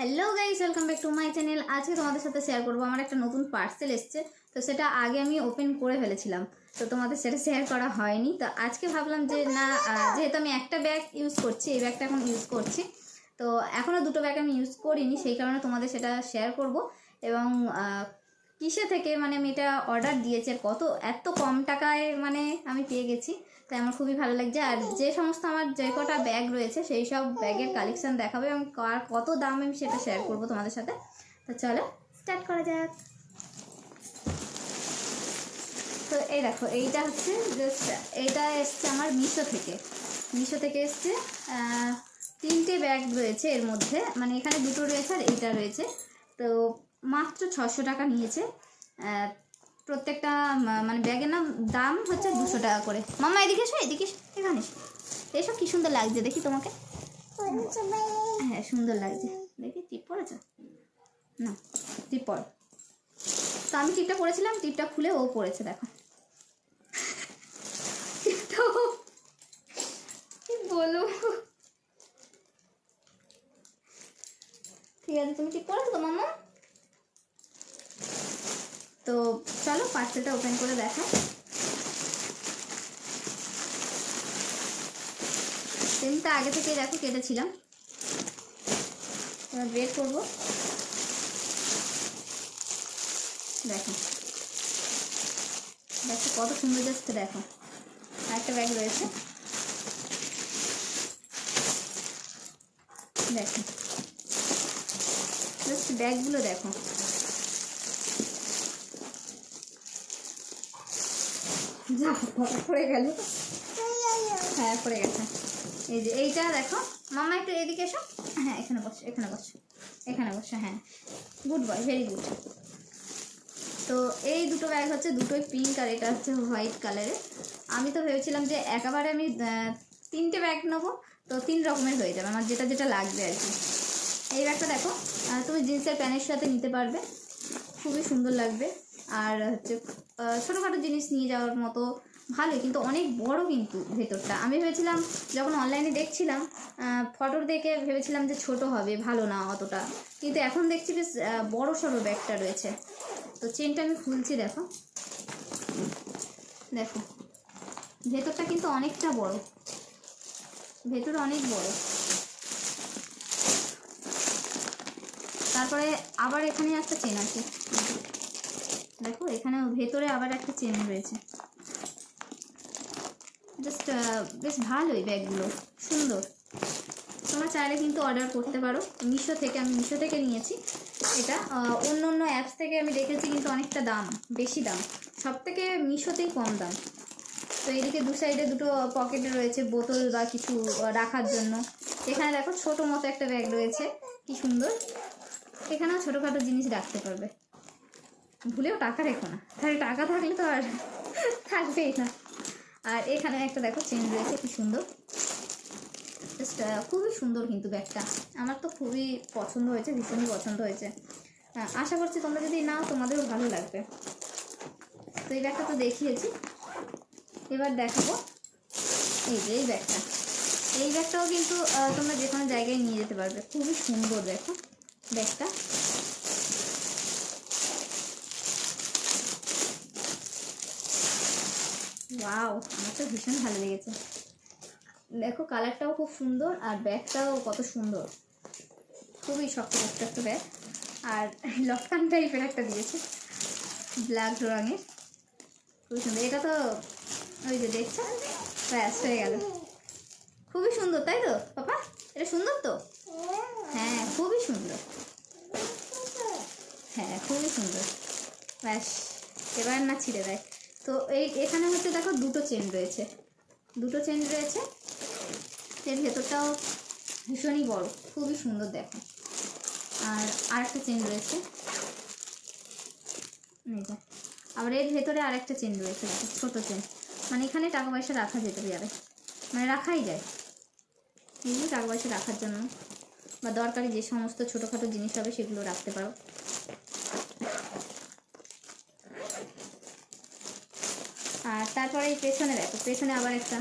Hello guys welcome back to my channel আজকে তোমাদের সাথে শেয়ার করব। আমার একটা নতুন পার্সেল এসছে। তো সেটা আগে আমি ওপেন করে ফেলেছিলাম। তো তোমাদের সেটা শেয়ার করা হয়নি। তো আজকে ভাবলাম যে, না যেহেতু আমি একটা ব্যাগ ইউজ করছি, এই ব্যাগটা এখন ইউজ করছি। তো এখনও দুটো ব্যাগ আমি ইউজ করিনি, সেই কারণে তোমাদের সেটা শেয়ার করব। এবং কিসে থেকে মানে আমি এটা অর্ডার দিয়েছে কত, এত কম টাকায় মানে আমি পেয়ে গেছি। তাই আমার খুবই ভালো লাগছে। আর যে সমস্ত আমার যে কটা ব্যাগ রয়েছে, সেই সব ব্যাগের কালেকশান দেখাবে এবং কার কত দাম আমি সেটা শেয়ার করব তোমাদের সাথে। তো চলো স্টার্ট করা যাক। তো এই দেখো, এইটা হচ্ছে জাস্ট এইটা এসছে আমার মিশো থেকে। মিশো থেকে এসছে তিনটে ব্যাগ রয়েছে এর মধ্যে। মানে এখানে দুটো রয়েছে আর এইটা রয়েছে। তো মাত্র ছশো টাকা নিয়েছে। প্রত্যেকটা মানে ব্যাগের নাম, দাম হচ্ছে দুশো টাকা করে। মামা এদিকে এসো, এদিকে এখানে এসো। এসব কি সুন্দর লাগছে, দেখি তোমাকে। হ্যাঁ সুন্দর লাগছে। দেখি, টিপ পড়েছ? না, টিপ পড়। তো আমি টিপটা পরেছিলাম টিপটা খুলে ও পড়েছে, দেখো। কি ঠিক আছে, তুমি টিপ পড়েছো তো মামা তো চলো পার্সেলটা ওপেন করে দেখা পেনটা আগে থেকে দেখো কেটেছিলাম এবার বের করব। দেখো। দেখো কত সুন্দর যাচ্ছে দেখো। আরেকটা ব্যাগ রয়েছে। দেখো। ব্যাগগুলো দেখো। যা পড়ে হ্যাঁ পড়ে গেছে। এই যে এইটা দেখো। মামা একটু এদিকে এসো। হ্যাঁ এখানে বসো, এখানে এখানে বসো হ্যাঁ। গুড বয় ভেরি গুড তো এই দুটো ব্যাগ হচ্ছে, দুটোই পিঙ্ক আর এটা হচ্ছে হোয়াইট কালারের আমি তো ভেবেছিলাম যে একেবারে আমি তিনটে ব্যাগ নেব, তো তিন রকমের হয়ে যাবে, আমার যেটা যেটা লাগবে আর কি। এই ব্যাগটা দেখো তুমি জিন্সের প্যান্টের সাথে নিতে পারবে। খুবই সুন্দর লাগবে। আর হচ্ছে ছোটোখাটো জিনিস নিয়ে যাওয়ার মতো ভালোই কিন্তু অনেক বড় কিন্তু ভেতরটা। আমি ভেবেছিলাম, যখন অনলাইনে দেখছিলাম ফটো দেখে ভেবেছিলাম যে ছোট হবে, ভালো না অতটা। কিন্তু এখন দেখছি বেশ বড় সড়ো ব্যাগটা রয়েছে। তো চেনটা আমি খুলছি, দেখো। দেখো, ভেতরটা কিন্তু অনেকটা বড়। ভেতর অনেক বড়। তারপরে আবার এখানে একটা চেন আছে। দেখো এখানে ভেতরে আবার একটা চেন রয়েছে। জাস্ট বেশ ভালোই ব্যাগগুলো, সুন্দর। তোমরা চাইলে কিন্তু অর্ডার করতে পারো। মিশো থেকে, আমি মিশো থেকে নিয়েছি। এটা অন্য অন্য অ্যাপস থেকে আমি দেখেছি কিন্তু অনেকটা দাম, বেশি দাম। সব থেকে মিশোতেই কম দাম। তো এদিকে দু সাইডে দুটো পকেটে রয়েছে বোতল বা কিছু রাখার জন্য। এখানে দেখো, ছোটো মতো একটা ব্যাগ রয়েছে। কি সুন্দর। এখানেও ছোটোখাটো জিনিস রাখতে পারবে। ভুলেও টাকা রেখো না। তাহলে টাকা থাকলে তো আর থাকবেই না। আর এখানে একটা দেখো চেন রয়েছে, কি সুন্দর। খুবই সুন্দর কিন্তু ব্যাগটা। আমার তো খুবই পছন্দ হয়েছে, ভীষণই পছন্দ হয়েছে। আশা করছি তোমরা যদি নাও, তোমাদেরও ভালো লাগবে। তো এই ব্যাগটা তো দেখিয়েছি। এবার দেখাবো এই যে এই ব্যাগটা। এই ব্যাগটাও কিন্তু তোমরা যে কোনো জায়গায় নিয়ে যেতে পারবে। খুবই সুন্দর দেখো ব্যাগটা। ওয়াও আমার তো ভীষণ ভালো লেগেছে। দেখো কালারটাও খুব সুন্দর আর ব্যাগটাও কত সুন্দর। খুবই শক্ত শক্ত একটা ব্যাগ আর লটকান টাইপের একটা দিয়েছে ব্ল্যাক রঙের খুবই সুন্দর। এটা তো ওই যে দেখছ? ব্যাস, হয়ে গেল। খুবই সুন্দর, তাই তো? পাপা, এটা সুন্দর তো? হ্যাঁ খুবই সুন্দর। হ্যাঁ খুবই সুন্দর। ব্যাস, এবার না ছিঁড়ে দেয়। তো এই, এখানে হচ্ছে দেখো দুটো চেন রয়েছে। দুটো চেন রয়েছে। এর ভেতরটাও ভীষণই বড়, খুবই সুন্দর দেখো। আর আরেকটা চেন রয়েছে। এই আবার এর ভেতরে আরেকটা চেন রয়েছে ছোটো চেন মানে এখানে টাকা পয়সা রাখা যেতে যাবে মানে রাখাই যায়। এগুলো টাকা পয়সা রাখার জন্য, বা দরকারি যে সমস্ত ছোটোখাটো জিনিস হবে সেগুলো রাখতে পারো আর তারপরে পেছনে দেখো, পেছনে আবার একটা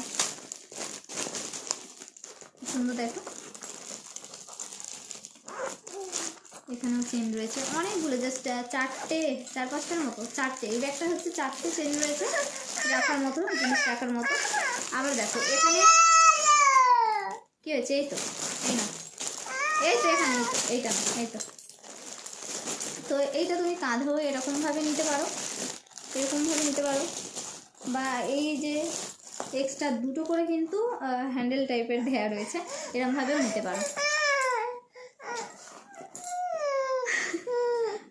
সুন্দর দেখো। এখানেও চেন রয়েছে। অনেকগুলো জাস্ট চারটে, চার পাঁচটার মতো, চারটে। এই ব্যাগটা হচ্ছে চারটে চেন রয়েছে, রাখার মতো, জিনিস রাখার মতো। আবার দেখো, এখানে কি হয়েছে? এই তো, এই না এই তো এখানে এইটা এই তো। তো এইটা তুমি কাঁধেও এরকমভাবে নিতে পারো, এরকমভাবে নিতে পারো। বা এই যে এক্সট্রা দুটো করে কিন্তু হ্যান্ডেল টাইপের দেয়া রয়েছে এরকমভাবেও নিতে পারো।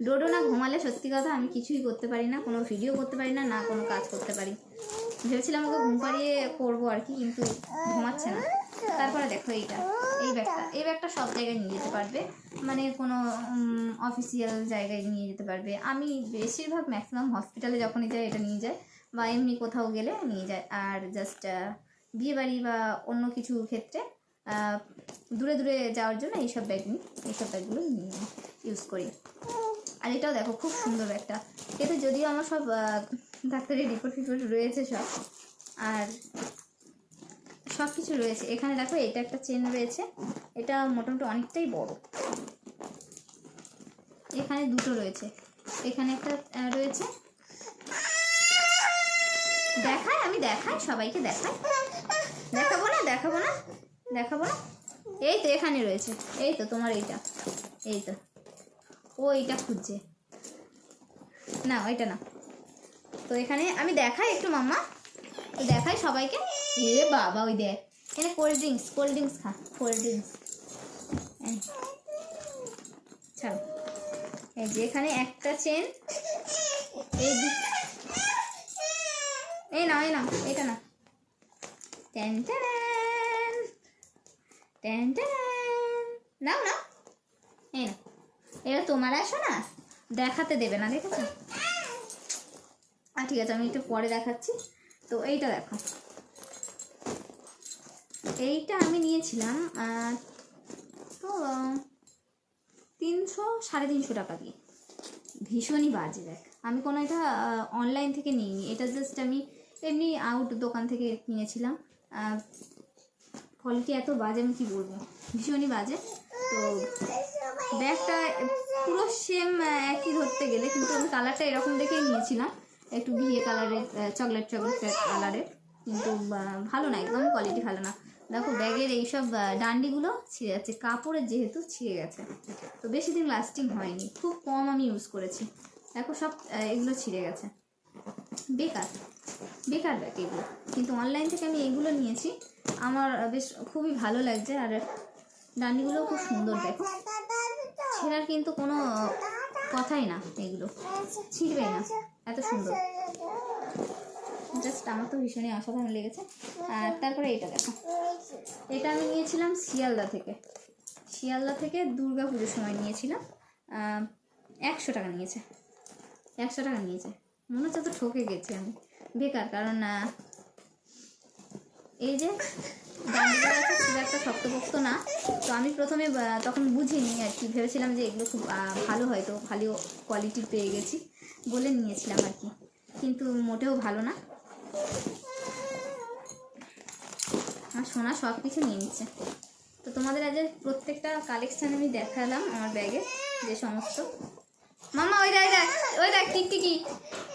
ডোডো না ঘুমালে সত্যি কথা আমি কিছুই করতে পারি না, কোনো ভিডিও করতে পারি না না কোনো কাজ করতে পারি। ভেবেছিলাম ওকে ঘুম পাড়িয়ে করব আর কি, কিন্তু ঘুমাচ্ছে না। তারপরে দেখো এইটা, এই ব্যাগটা এই ব্যাগটা সব জায়গায় নিয়ে যেতে পারবে। মানে কোনো অফিসিয়াল জায়গায় নিয়ে যেতে পারবে। আমি বেশিরভাগ ম্যাক্সিমাম হসপিটালে যখনই যাই, এটা নিয়ে যায় বা এমনি কোথাও গেলে নিয়ে যায়। আর জাস্ট বিয়েবাড়ি বা অন্য কিছু ক্ষেত্রে দূরে দূরে যাওয়ার জন্য এইসব ব্যাগ নিই এইসব ব্যাগগুলো ইউজ করি। আর এটাও দেখো খুব সুন্দর ব্যাগটা এতে যদিও আমার সব আহ, ডাক্তারি রিপোর্ট ফিপোর্ট রয়েছে সব আর সব কিছু রয়েছে। এখানে দেখো এটা একটা চেন রয়েছে এটা মোটামুটি অনেকটাই বড়। এখানে দুটো রয়েছে। এখানে একটা রয়েছে দেখায়, আমি দেখাই, সবাইকে দেখাই। দেখাবো না দেখাবো না দেখাবো না। এই তো এখানে রয়েছে, এই তো তোমার এইটা, এই তো। ও এইটা খুঁজছে। না ওইটা না তো এখানে আমি দেখাই একটু, মাম্মা। তো দেখাই সবাইকে। এ বাবা, ওই দেখ, এখানে কোল্ড ড্রিঙ্কস কোল্ড ড্রিঙ্কস খা কোল্ড ড্রিঙ্কস ছাড়ো। এই যে এখানে একটা চেন এই এই না, এটা না। টেন টেন নাও না এই না এটা তোমার আসো না, দেখাতে দেবে না, দেখেছ? আর ঠিক আছে, আমি একটু পরে দেখাচ্ছি। তো এইটা দেখো। এইটা আমি নিয়েছিলাম তো তিনশো, সাড়ে তিনশো টাকা দিয়ে। ভীষণই বাজে, দেখ। আমি কোনো এটা অনলাইন থেকে নিইনি। এটা জাস্ট আমি এমনি আউট দোকান থেকে কিনেছিলাম কোয়ালিটি এত বাজে আমি কী বলব? ভীষণই বাজে। তো ব্যাগটা পুরো সেম একই ধরতে গেলে, কিন্তু আমি কালারটা এরকম দেখেই নিয়েছিলাম। একটু ঘিয়ে কালারের চকলেট চকলেট কালারের কিন্তু ভালো না, একদম কোয়ালিটি ভালো না। দেখো ব্যাগের এইসব ডান্ডিগুলো ছিঁড়ে যাচ্ছে, কাপড়ের যেহেতু ছিঁড়ে গেছে। তো বেশি দিন লাস্টিং হয়নি, খুব কম আমি ইউজ করেছি। দেখো সব এগুলো ছিঁড়ে গেছে। বেকার। বেকার ব্যাগ এগুলো। কিন্তু অনলাইন থেকে আমি এগুলো নিয়েছি। আমার বেশ খুবই ভালো লাগছে। আর ডান্ডিগুলোও খুব সুন্দর, দেখো। ছেঁড়ার কিন্তু কোনো কথাই না এগুলো। ছিঁড়বে না। এত সুন্দর। জাস্ট আমার তো ভীষণই অসাধারণ লেগেছে। আর তারপরে এটা দেখো। এটা আমি নিয়েছিলাম শিয়ালদা থেকে। শিয়ালদা থেকে দুর্গা পুজোর সময় নিয়েছিলাম। একশো টাকা নিয়েছে। একশো টাকা নিয়েছে। মনে হচ্ছে তো ঠকে গেছি আমি। বেকার, কারণ এই যে খুব একটা শক্তপোক্ত না। তো আমি প্রথমে তখন বুঝিনি আর কি, ভেবেছিলাম যে এগুলো খুব ভালো হয় তো ভালো কোয়ালিটির পেয়ে গেছি বলে নিয়েছিলাম আর কি। কিন্তু মোটেও ভালো না। আর সোনা সব কিছু নিয়ে নিচ্ছে। তো তোমাদের আজ প্রত্যেকটা কালেকশান আমি দেখালাম আমার ব্যাগে যে সমস্ত। মামা ওই দেখ ওই দেখ, টিকটিকি,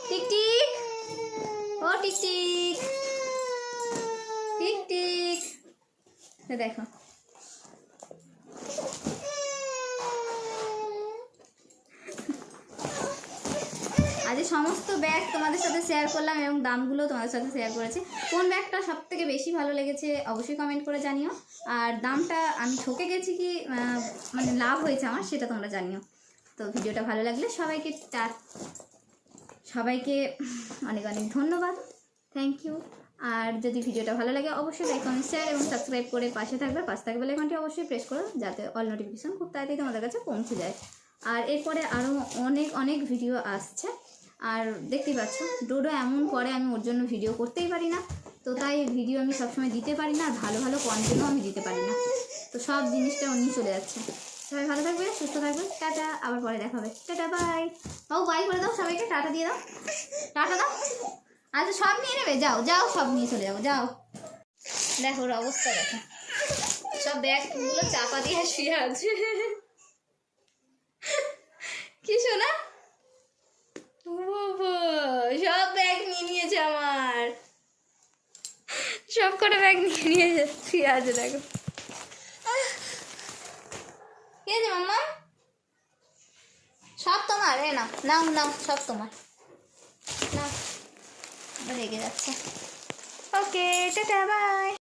টিকটিক। টিকটিক টিকটিক দেখো। আজ সমস্ত ব্যাগ তোমাদের সাথে শেয়ার করলাম এবং দামগুলো তোমাদের সাথে শেয়ার করেছি। কোন ব্যাগটা সব থেকে বেশি ভালো লেগেছে অবশ্যই কমেন্ট করে জানিও। আর দামটা আমি ঠকে গেছি কি মানে লাভ হয়েছে আমার, সেটা তোমরা জানিও। তো ভিডিওটা ভালো লাগলে সবাইকে টা- সবাইকে অনেক অনেক ধন্যবাদ। থ্যাংক ইউ আর যদি ভিডিওটা ভালো লাগে, অবশ্যই লাইক কমেন্ট শেয়ার এবং সাবস্ক্রাইব করে পাশে থাকবে পাশে থাকবে লাইকনটি অবশ্যই প্রেস করো, যাতে অল নোটিফিকেশন খুব তাড়াতাড়ি তোমাদের কাছে পৌঁছে যায়। আর এরপরে আরও অনেক অনেক ভিডিও আসছে। আর দেখতেই পাচ্ছ, ডোডো এমন করে আমি ওর জন্য ভিডিও করতেই পারি না। তো তাই ভিডিও আমি সবসময় দিতে পারি না, আর ভালো ভালো কন্টেন্টও আমি দিতে পারি না। তো সব জিনিসটা উনি চলে যাচ্ছে। সবাই ভালো থাকবে সুস্থ থাকবে টাটা, আবার পরে দেখা হবে। টাটা বাই বাবু বাই করে দাও, সবাইকে টাটা দিয়ে দাও। টাটা দাও। আচ্ছা সব নিয়ে নেবে, যাও যাও, সব নিয়ে চলে যাও যাও। দেখো, ওর অবস্থা দেখো। সব ব্যাগগুলো চাপা দিয়ে শুয়ে আছে। কি শোনা সব ব্যাগ নিয়ে নিয়েছে আমার। সব কটা ব্যাগ নিয়ে নিয়ে যাচ্ছি আছে, দেখো। কি মাম্মা সব তোমার এ না নাও নাও, সব তোমার। না রেগে যাচ্ছে। ওকে টাটা বাই